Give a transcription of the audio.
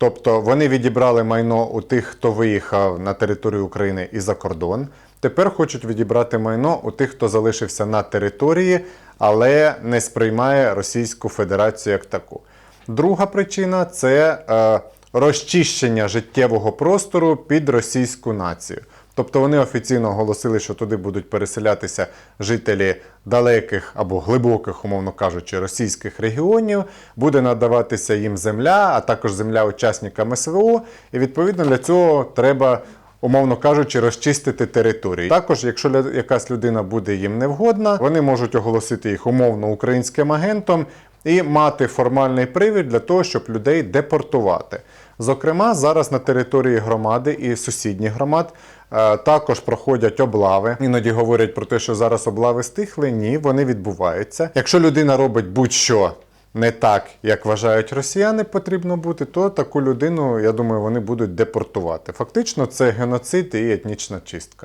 Тобто вони відібрали майно у тих, хто виїхав на територію України і за кордон. Тепер хочуть відібрати майно у тих, хто залишився на території, але не сприймає Російську Федерацію як таку. Друга причина це е, розчищення життєвого простору під російську націю. Тобто вони офіційно оголосили, що туди будуть переселятися жителі далеких або глибоких, умовно кажучи, російських регіонів, буде надаватися їм земля, а також земля учасникам СВО. І відповідно для цього треба, умовно кажучи, розчистити території. Також, якщо якась людина буде їм невгодна, вони можуть оголосити їх умовно українським агентом і мати формальний привід для того, щоб людей депортувати. Зокрема, зараз на території громади і сусідніх громад е, також проходять облави. Іноді говорять про те, що зараз облави стихли. Ні, вони відбуваються. Якщо людина робить будь-що не так, як вважають росіяни, потрібно бути, то таку людину, я думаю, вони будуть депортувати. Фактично, це геноцид і етнічна чистка.